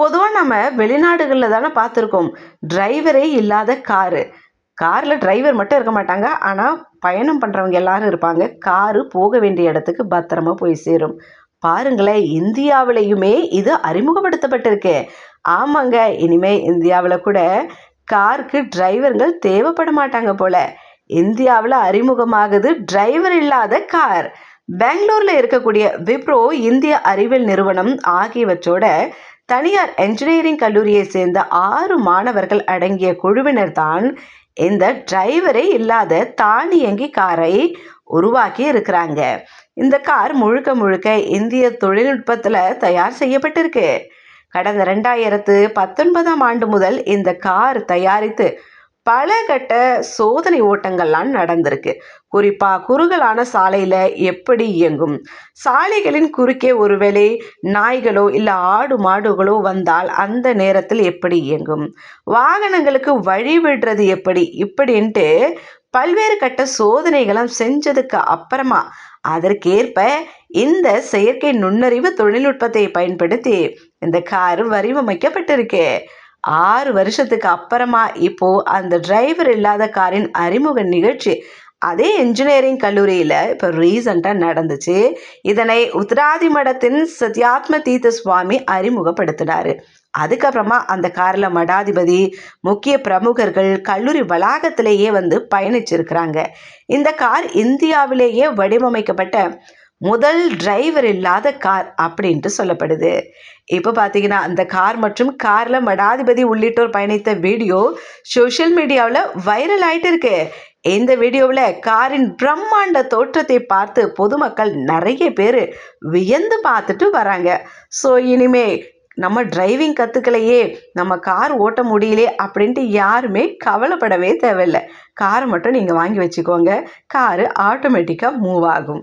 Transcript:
பொதுவாக நம்ம வெளிநாடுகளில் தானே பார்த்துருக்கோம். டிரைவரே இல்லாத காரு. காரில் டிரைவர் மட்டும் இருக்க மாட்டாங்க. ஆனால் பயணம் பண்ணுறவங்க எல்லாரும் இருப்பாங்க. காரு போக வேண்டிய இடத்துக்கு பத்திரமா போய் சேரும். பாருங்களேன் இந்தியாவிலையுமே இது அறிமுகப்படுத்தப்பட்டிருக்கு. ஆமாங்க இனிமே இந்தியாவில் கூட காருக்கு டிரைவர்கள் தேவைப்பட மாட்டாங்க போல. இந்தியாவில் அறிமுகமாகுது டிரைவர் இல்லாத கார். பெங்களூரில் இருக்கக்கூடிய விப்ரோ இந்திய அறிவியல் நிறுவனம் ஆகியவற்றோட தனியார் என்ஜினியரிங் கல்லூரியை சேர்ந்த ஆறு மாணவர்கள் அடங்கிய குழுவினர் தான் இந்த டிரைவரே இல்லாத தானியங்கி காரை உருவாக்கி இருக்கிறாங்க. இந்த கார் முழுக்க முழுக்க இந்திய தொழில்நுட்பத்தில் தயார் செய்யப்பட்டிருக்கு. கடந்த ரெண்டாயிரத்து பத்தொன்பதாம் ஆண்டு முதல் இந்த கார் தயாரித்து பல கட்ட சோதனை ஓட்டங்கள்லாம் நடந்திருக்கு. குறிப்பாக குறுகலான சாலையில் எப்படி இயங்கும்? சாலைகளின் குறுக்கே ஒருவேளை நாய்களோ இல்லை ஆடு மாடுகளோ வந்தால் அந்த நேரத்தில் எப்படி இயங்கும்? வாகனங்களுக்கு வழி விடுறது எப்படி? இப்படின்ட்டு பல்வேறு கட்ட சோதனைகளும் செஞ்சதுக்கு அப்புறமா அதற்கேற்ப இந்த செயற்கை நுண்ணறிவு தொழில்நுட்பத்தை பயன்படுத்தி இந்த கார் வடிவமைக்கப்பட்டிருக்கு. ஆறு வருஷத்துக்கு அப்புறமா இப்போ அந்த டிரைவர் இல்லாத காரின் அறிமுக நிகழ்ச்சி. அதே இன்ஜினியரிங் கல்லூரியில் இப்போ ரீசண்டாக நடந்துச்சு. இதனை உத்தராதி மடத்தின் சத்யாத்ம தீர்த்த சுவாமி அறிமுகப்படுத்தினார். அதுக்கப்புறமா அந்த காரில் மடாதிபதி முக்கிய பிரமுகர்கள் கல்லூரி வளாகத்திலேயே வந்து பயணிச்சிருக்கிறாங்க. இந்த கார் இந்தியாவிலேயே வடிவமைக்கப்பட்ட முதல் டிரைவர் இல்லாத கார் அப்படின்ட்டு சொல்லப்படுது. இப்போ பார்த்தீங்கன்னா அந்த கார் மற்றும் காரில் மடாதிபதி உள்ளிட்டோர் பயணித்த வீடியோ சோஷியல் மீடியாவில் வைரல் ஆயிட்டு இருக்கு. இந்த வீடியோவில் காரின் பிரம்மாண்ட தோற்றத்தை பார்த்து பொதுமக்கள் நிறைய பேர் வியந்து பார்த்துட்டு வராங்க. ஸோ இனிமே நம்ம டிரைவிங் கற்றுக்கலையே நம்ம கார் ஓட்ட முடியலையே அப்படின்ட்டு யாருமே கவலைப்படவே தேவையில்லை. காரை மட்டும் நீங்கள் வாங்கி வச்சுக்கோங்க. காரு ஆட்டோமேட்டிக்காக மூவ் ஆகும்.